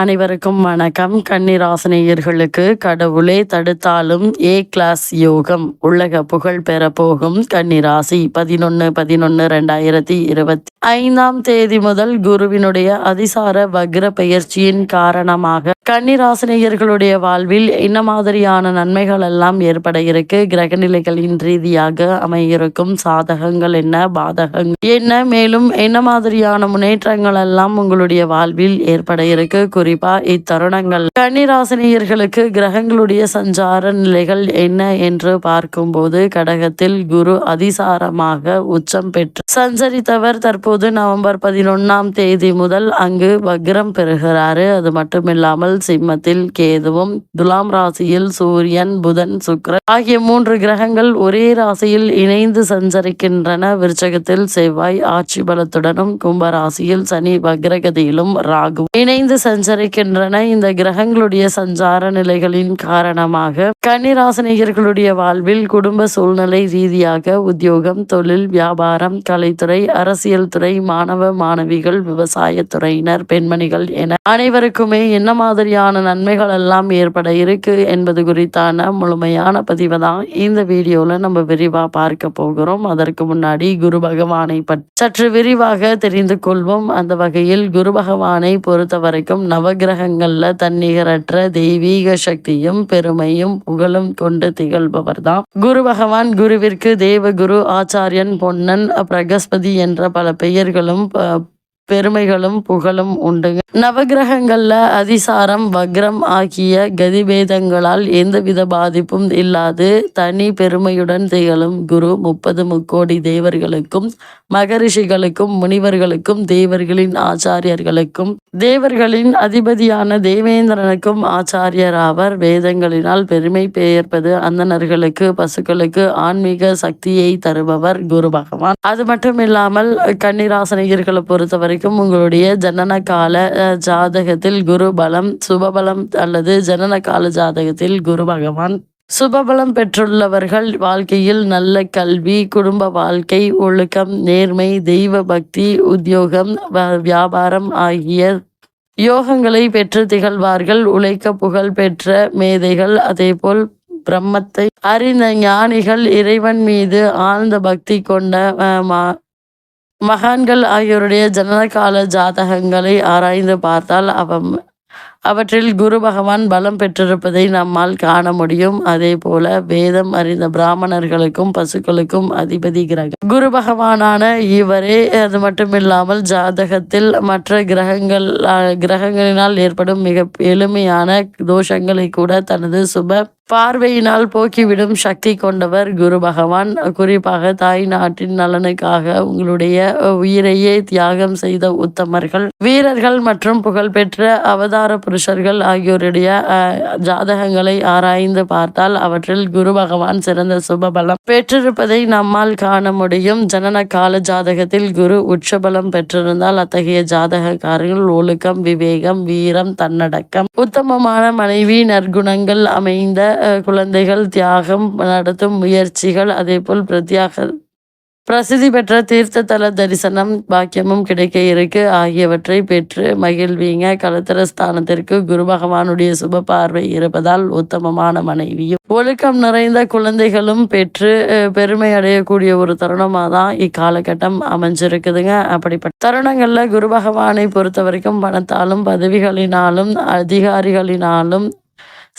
அனைவருக்கும் வணக்கம். கன்னிராசினியர்களுக்கு கடவுளே தடுத்தாலும் ஏ கிளாஸ் யோகம். உலக புகழ் பெற போகும் கன்னிராசி பதினொன்னு பதினொன்னு ரெண்டாயிரத்தி இருபத்தி ஐந்தாம் தேதி முதல் குருவினுடைய அதிசார வக்ர பெயர்ச்சியின் காரணமாக கன்னிராசினியர்களுடைய வாழ்வில் என்ன மாதிரியான நன்மைகள் எல்லாம் ஏற்பட இருக்கு? கிரகநிலைகளின் ரீதியாக அமையிருக்கும் சாதகங்கள் என்ன? பாதகங்கள் என்ன? மேலும் என்ன மாதிரியான முன்னேற்றங்கள் எல்லாம் உங்களுடைய வாழ்வில் ஏற்பட இருக்கு? குறிப்பா இத்தருணங்கள். கன்னிராசினியர்களுக்கு கிரகங்களுடைய சஞ்சார நிலைகள் என்ன என்று பார்க்கும்போது கடகத்தில் குரு அதிசாரமாக உச்சம் பெற்று சஞ்சரித்தவர் தற்போது நவம்பர் பதினொன்னாம் தேதி முதல் அங்கு வக்ரம் பெறுகிறாரு. அது மட்டுமில்லாமல் சிம்மத்தில் கேதுவும் துலாம் ராசியில் சூரியன் புதன் சுக்ரன் ஆகிய மூன்று கிரகங்கள் ஒரே ராசியில் இணைந்து சஞ்சரிக்கின்றன. விருச்சகத்தில் செவ்வாய் ஆட்சி பலத்துடனும் கும்ப ராசியில் சனி வக்ரகதியிலும் ராகு இணைந்து சஞ்சரி சஞ்சரிக்கின்றன இந்த கிரகங்களுடைய சஞ்சார நிலைகளின் காரணமாக. கன்னிராசினியர்களுடைய வாழ்வில் குடும்ப சூழ்நிலை ரீதியாக உத்தியோகம் தொழில் வியாபாரம் கலைத்துறை அரசியல் துறை மாணவ மாணவிகள் விவசாயத்துறையினர் பெண்மணிகள் என அனைவருக்குமே என்ன மாதிரியான நன்மைகள் எல்லாம் ஏற்பட இருக்கு என்பது குறித்தான முழுமையான பதிவு தான் இந்த வீடியோல நம்ம விரிவா பார்க்க போகிறோம். அதற்கு முன்னாடி குரு பகவானை பற்றி சற்று விரிவாக தெரிந்து கொள்வோம். அந்த வகையில் குரு பகவானை பொறுத்த வரைக்கும் நவகிரகங்களில் தன்னிகரற்ற தெய்வீக சக்தியும் பெருமையும் புகழும் கொண்டு திகழ்பவர் தான் குரு பகவான் குருவிற்கு தேவகுரு ஆச்சாரியன் பொன்னன் பிரகஸ்பதி என்ற பல பெயர்களும் ப- பெருமைகளும் புகழும் உண்டுங்க நவகிரகங்கள்ல அதிசாரம் வக்ரம் ஆகிய கதிபேதங்களால் எந்தவித பாதிப்பும் இல்லாது தனி பெருமையுடன் திகழும் குரு முப்பது முக்கோடி தேவர்களுக்கும் மகரிஷிகளுக்கும் முனிவர்களுக்கும் தேவர்களின் ஆச்சாரியர்களுக்கும் தேவர்களின் அதிபதியான தேவேந்திரனுக்கும் ஆச்சாரியர் ஆவர். வேதங்களினால் பெருமை பெயர்ப்பது அந்தணர்களுக்கு பசுக்களுக்கு ஆன்மீக சக்தியை தருபவர் குரு பகவான். அது மட்டும் இல்லாமல் கன்னிராசனிகர்களை பொறுத்தவரை வரைக்கும் உங்களுடைய ஜனன கால ஜாதகத்தில் குரு பலம் சுபபலம் அல்லது ஜனன கால ஜாதகத்தில் குரு பகவான். சுபபலம் பெற்றுள்ளவர்கள் வாழ்க்கையில் நல்ல கல்வி குடும்ப வாழ்க்கை ஒழுக்கம் நேர்மை தெய்வ பக்தி உத்தியோகம் வியாபாரம் ஆகிய யோகங்களை பெற்று திகழ்வார்கள். உழைக்க புகழ் பெற்ற மேதைகள் அதேபோல் பிரம்மத்தை அறிந்த ஞானிகள் இறைவன் மீது ஆழ்ந்த பக்தி கொண்ட மகான்கள் ஆகியோருடைய ஜனனகால ஜாதகங்களை ஆராய்ந்து பார்த்தால் அவம் அவற்றில் குரு பகவான் பலம் பெற்றிருப்பதை நம்மால் காண முடியும். அதே போல வேதம் அறிந்த பிராமணர்களுக்கும் பசுக்களுக்கும் அதிபதி கிரகம். குரு பகவானான இவரே அது மட்டுமில்லாமல் ஜாதகத்தில் மற்ற கிரகங்கள் கிரகங்களினால் ஏற்படும் மிக எளிமையான தோஷங்களை கூட தனது சுப பார்வையினால் போக்கிவிடும் சக்தி கொண்டவர் குரு பகவான். குறிப்பாக தாய் நாட்டின் நலனுக்காக உங்களுடைய உயிரையே தியாகம் செய்த உத்தமர்கள் வீரர்கள் மற்றும் புகழ்பெற்ற அவதார புருஷர்கள் ஆகியோருடைய ஜாதகங்களை ஆராய்ந்து பார்த்தால் அவற்றில் குரு பகவான் சிறந்த சுபபலம் பெற்றிருப்பதை நம்மால் காண முடியும். ஜனன கால ஜாதகத்தில் குரு உச்சபலம் பெற்றிருந்தால் அத்தகைய ஜாதகக்காரர்கள் ஒழுக்கம் விவேகம் வீரம் தன்னடக்கம் உத்தமமான மனைவி நற்குணங்கள் அமைந்த குழந்தைகள் தியாகம் நடத்தும் முயற்சிகள் அதேபோல் பிரத்யாக பிரசித்தி பெற்ற தீர்த்தத்தல தரிசனம் பாக்கியமும் கிடைக்க இருக்கு. ஆகியவற்றை பெற்று மகிழ்வீங்க. கலத்திர ஸ்தானத்திற்கு குரு பகவானுடைய சுப பார்வை இருப்பதால் உத்தமமான மனைவியும். ஒழுக்கம் நிறைந்த குழந்தைகளும் பெற்று பெருமை அடையக்கூடிய ஒரு தருணமாக தான் இக்காலகட்டம் அமைஞ்சிருக்குதுங்க. அப்படிப்பட்ட தருணங்களில் குரு பகவானை பொறுத்த வரைக்கும் பணத்தாலும் பதவிகளினாலும் அதிகாரிகளினாலும்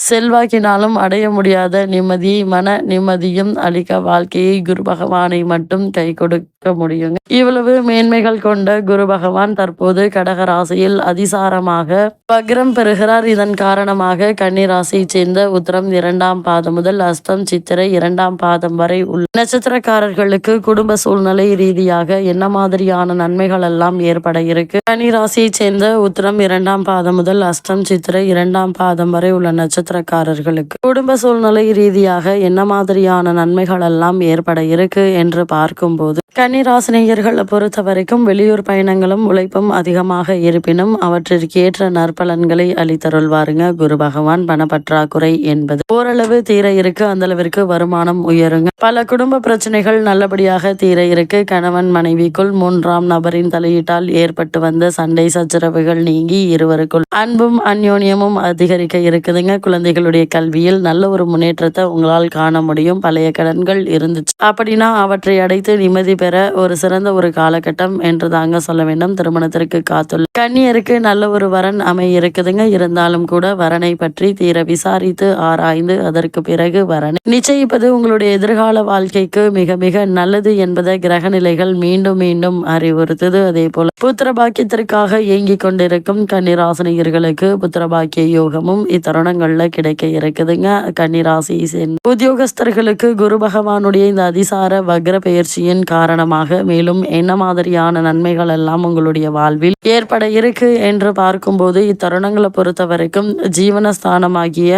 செல்வாக்கினாலும் அடைய முடியாத நிம்மதியை மன நிம்மதியும் அளிக்க வாழ்க்கையை குரு பகவானை மட்டும் கை கொடு. இருக்க முடியுங்க. இவ்வளவு மேன்மைகள் கொண்ட குரு பகவான் தற்போது கடக ராசியில் அதிசாரமாக வக்ரம் பெறுகிறார். இதன் காரணமாக கன்னிராசியை சேர்ந்த உத்தரம் இரண்டாம் பாதம் முதல் அஸ்தம் சித்திரை இரண்டாம் பாதம் வரை உள்ள நட்சத்திரக்காரர்களுக்கு குடும்ப சூழ்நிலை ரீதியாக என்ன மாதிரியான நன்மைகள் எல்லாம் ஏற்பட இருக்கு? கன்னிராசியை சேர்ந்த உத்தரம் இரண்டாம் பாதம் முதல் அஸ்தம் சித்திரை இரண்டாம் பாதம் வரை உள்ள நட்சத்திரக்காரர்களுக்கு குடும்ப சூழ்நிலை ரீதியாக என்ன மாதிரியான நன்மைகள் எல்லாம் ஏற்பட இருக்கு என்று பார்க்கும்போது கன்னிராசினியர்களை பொறுத்த வரைக்கும் வெளியூர் பயணங்களும் உழைப்பும் அதிகமாக இருப்பினும் அவற்றிற்கு ஏற்ற நற்பலன்களை அளித்தருள்வாருங்க. குரு பகவான் பணப்பற்றாக்குறை என்பது ஓரளவு தீர இருக்கு அந்த அளவிற்கு வருமானம் உயருங்க. பல குடும்ப பிரச்சனைகள் நல்லபடியாக தீர இருக்கு. கணவன் மனைவிக்குள் மூன்றாம் நபரின் தலையீட்டால் ஏற்பட்டு வந்த சண்டை சச்சரவுகள் நீங்கி இருவருக்குள் அன்பும் அந்யோன்யமும் அதிகரிக்க இருக்குதுங்க. குழந்தைகளுடைய கல்வியில் நல்ல ஒரு முன்னேற்றத்தை உங்களால் காண முடியும். பழைய கடன்கள் இருந்துச்சு. அப்படின்னா அவற்றை அடைத்து நிம்மதி பெற ஒரு சிறந்த ஒரு காலகட்டம் என்று தாங்க சொல்ல வேண்டும். திருமணத்திற்கு காத்துள்ள கன்னியருக்கு நல்ல ஒரு வரன் அமைய இருக்குதுங்க. இருந்தாலும் கூட வரனை பற்றி தீர விசாரித்து ஆராய்ந்து அதற்கு பிறகு வரனை நிச்சயிப்பது உங்களுடைய எதிர்கால வாழ்க்கைக்கு மிக மிக நல்லது என்பதை கிரக நிலைகள் மீண்டும் மீண்டும் அறிவுறுத்துது. அதே போல புத்திர பாக்கியத்திற்காக இயங்கிக் கொண்டிருக்கும் கன்னிராசினியர்களுக்கு புத்திர பாக்கிய யோகமும் இத்தருணங்கள்ல கிடைக்க இருக்குதுங்க. கன்னிராசி உத்தியோகஸ்தர்களுக்கு குரு பகவானுடைய இந்த அதிசார வக்ர பெயர்ச்சியின் மூலமாக மேலும் என்ன மாதிரியான நன்மைகள் எல்லாம் உங்களுடைய வாழ்வில் ஏற்பட இருக்கு என்று பார்க்கும்போது இத்தருணங்களை பொறுத்த வரைக்கும் ஜீவனஸ்தானமாகிய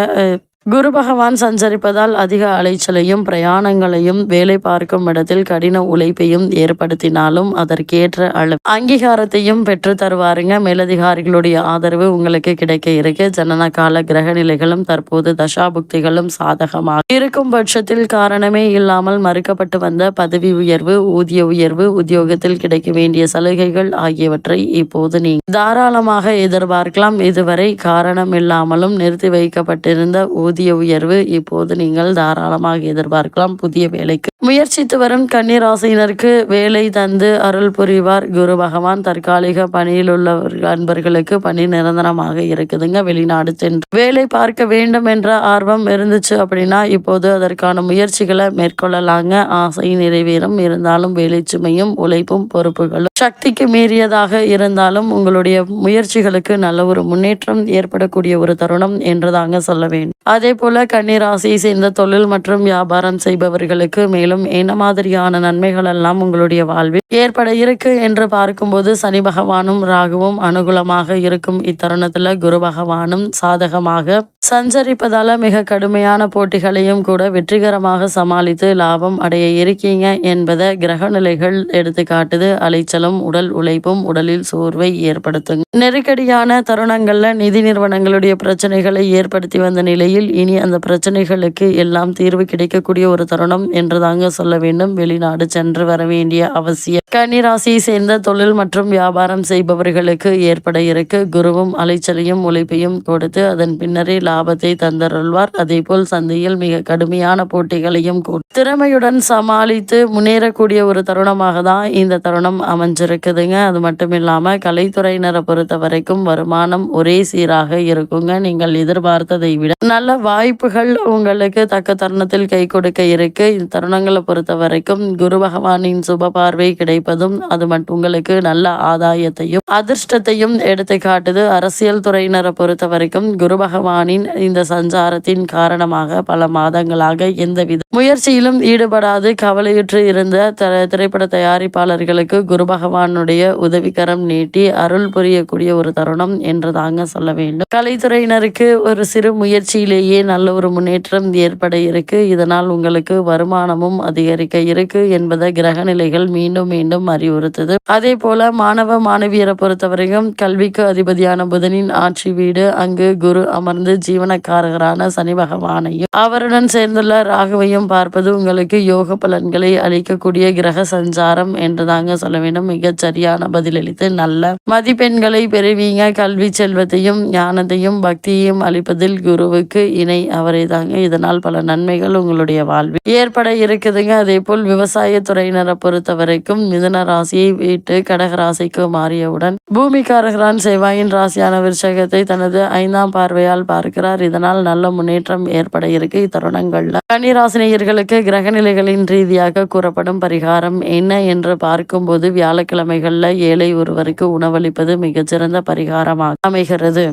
குரு பகவான் சஞ்சரிப்பதால் அதிக அலைச்சலையும் பிரயாணங்களையும் வேலை பார்க்கும் இடத்தில் கடின உழைப்பையும் ஏற்படுத்தினாலும் அதற்கேற்ற அளவு அங்கீகாரத்தையும் பெற்று தருவாருங்க. மேலதிகாரிகளுடைய ஆதரவு உங்களுக்கு கிடைக்க இருக்கு. ஜனன கால கிரக நிலைகளும் தற்போது தசாபுக்திகளும் சாதகமாக இருக்கும் பட்சத்தில் காரணமே இல்லாமல் மறுக்கப்பட்டு வந்த பதவி உயர்வு ஊதிய உயர்வு உத்தியோகத்தில் கிடைக்க வேண்டிய சலுகைகள் ஆகியவற்றை இப்போது நீ தாராளமாக எதிர்பார்க்கலாம். இதுவரை காரணம் இல்லாமலும் நிறுத்தி வைக்கப்பட்டிருந்த ஊதிய உயர்வு இப்போது நீங்கள் தாராளமாக எதிர்பார்க்கலாம் புதிய வேலைக்கு. முயற்சித்து வரும் கன்னிராசினருக்கு வேலை தந்து அருள் புரிவார். குரு பகவான் தற்காலிக பணியில் உள்ள அன்பர்களுக்கு பணி நிரந்தரமாக இருக்குதுங்க. வெளிநாடு சென்று வேலை பார்க்க வேண்டும் என்ற ஆர்வம் இருந்துச்சு அப்படின்னா இப்போது அதற்கான முயற்சிகளை மேற்கொள்ளலாங்க. ஆசை நிறைவேறும். இருந்தாலும் வேலை சுமையும் உழைப்பும் பொறுப்புகளும் சக்திக்கு மீறியதாக இருந்தாலும் உங்களுடைய முயற்சிகளுக்கு நல்ல ஒரு முன்னேற்றம் ஏற்படக்கூடிய ஒரு தருணம் என்றுதாங்க சொல்ல வேண்டும். அதே போல கன்னிராசியை சேர்ந்த தொழில் மற்றும் வியாபாரம் செய்பவர்களுக்கு மேலும் என்ன மாதிரியான நன்மைகள் எல்லாம் உங்களுடைய வாழ்வில் ஏற்பட இருக்கு என்று பார்க்கும்போது சனி பகவானும் ராகுவும் அனுகூலமாக இருக்கும் இத்தருணத்துல குரு பகவானும் சாதகமாக சஞ்சரிப்பதால மிக கடுமையான போட்டிகளையும் கூட வெற்றிகரமாக சமாளித்து லாபம் அடைய இருக்கீங்க என்பதை கிரக நிலைகள் எடுத்து காட்டுது. அலைச்சலும் உடல் உழைப்பும் உடலில் சோர்வை ஏற்படுத்துங்க. நெருக்கடியான தருணங்கள்ல நிதி நிறுவனங்களுடைய பிரச்சனைகளை ஏற்படுத்தி வந்த நிலையில் இனி அந்த பிரச்சனைகளுக்கு எல்லாம் தீர்வு கிடைக்கக்கூடிய ஒரு தருணம் என்று தாங்க சொல்ல வேண்டும். வெளிநாடு சென்று வர வேண்டிய அவசியம். கன்னிராசியை சேர்ந்த தொழில் மற்றும் வியாபாரம் செய்பவர்களுக்கு ஏற்பட இருக்கு. குருவும் அலைச்சலையும் உழைப்பையும் கொடுத்து அதன் பின்னரே லாபத்தை தந்தருள்வார். அதே போல் சந்தையில் மிக கடுமையான போட்டிகளையும் திறமையுடன் சமாளித்து முன்னேறக்கூடிய ஒரு தருணமாக தான் இந்த தருணம் அமைஞ்சிருக்குதுங்க. அது மட்டும் இல்லாம கலைத்துறையினரை பொறுத்த வரைக்கும் வருமானம் ஒரே சீராக இருக்குங்க. நீங்கள் எதிர்பார்த்ததை விட நல்ல வாய்ப்புகள் உங்களுக்கு தக்க தருணத்தில் கை கொடுக்க இருக்கு. இந்த தருணங்களை பொறுத்த வரைக்கும் குரு பகவானின் சுப பார்வை கிடைப்பதும் அது மட்டும் உங்களுக்கு நல்ல ஆதாயத்தையும் அதிர்ஷ்டத்தையும் எடுத்து காட்டுது. அரசியல் துறையினரை பொறுத்த வரைக்கும் குரு பகவானின் இந்த சஞ்சாரத்தின் காரணமாக பல மாதங்களாக எந்தவித முயற்சியிலும் ஈடுபடாது. கவலையுற்று இருந்த த- திரைப்பட தயாரிப்பாளர்களுக்கு குரு பகவானுடைய உதவிக்கரம் நீட்டி அருள் புரியக்கூடிய ஒரு தருணம் என்று தாங்க சொல்ல வேண்டும். கலைத்துறையினருக்கு ஒரு சிறு முயற்சியிலேயே நல்ல ஒரு முன்னேற்றம் ஏற்பட இருக்கு. இதனால் உங்களுக்கு வருமானமும் அதிகரிக்க இருக்கு என்பதை கிரக நிலைகள் மீண்டும் மீண்டும் அறிவுறுத்துது. அதே போல மாணவ மாணவியரை பொறுத்தவரைக்கும் கல்விக்கு அதிபதியான புதனின் ஆட்சி வீடு அங்கு குரு அமர்ந்து ஜீவனக்காரகரான சனி பகவானையும் அவருடன் சேர்ந்துள்ள ராகுவையும் பார்ப்பது உங்களுக்கு யோக பலன்களை அளிக்கக்கூடிய கிரக சஞ்சாரம் என்று தாங்க சொல்ல வேண்டும். மிகச் சரியான பதிலளித்து நல்ல மதிப்பெண்களை பெறுவீங்க. கல்வி செல்வத்தையும் ஞானத்தையும் பக்தியையும் அளிப்பதில் குருவுக்கு இணை அவரை தாங்க. இதனால் பல நன்மைகள் உங்களுடைய வாழ்வில் ஏற்பட இருக்குதுங்க. அதே போல் விவசாய துறையினரை பொறுத்த வரைக்கும் மிதன ராசியை விட்டு கடக ராசிக்கு மாறியவுடன் பூமிக்காரகரான் செவ்வாயின் ராசியான விருஷகத்தை தனது ஐந்தாம் பார்வையால் பார்க்கிறார். இதனால் நல்ல முன்னேற்றம் ஏற்பட இருக்கு. இத்தருணங்கள்ல கன்னிராசினியர்களுக்கு கிரகநிலைகளின் ரீதியாக கூறப்படும் பரிகாரம் என்ன என்று பார்க்கும்போது வியாழக்கிழமைகள்ல ஏழை ஒருவருக்கு உணவளிப்பது மிகச்சிறந்த பரிகாரமாக அமைகிறது.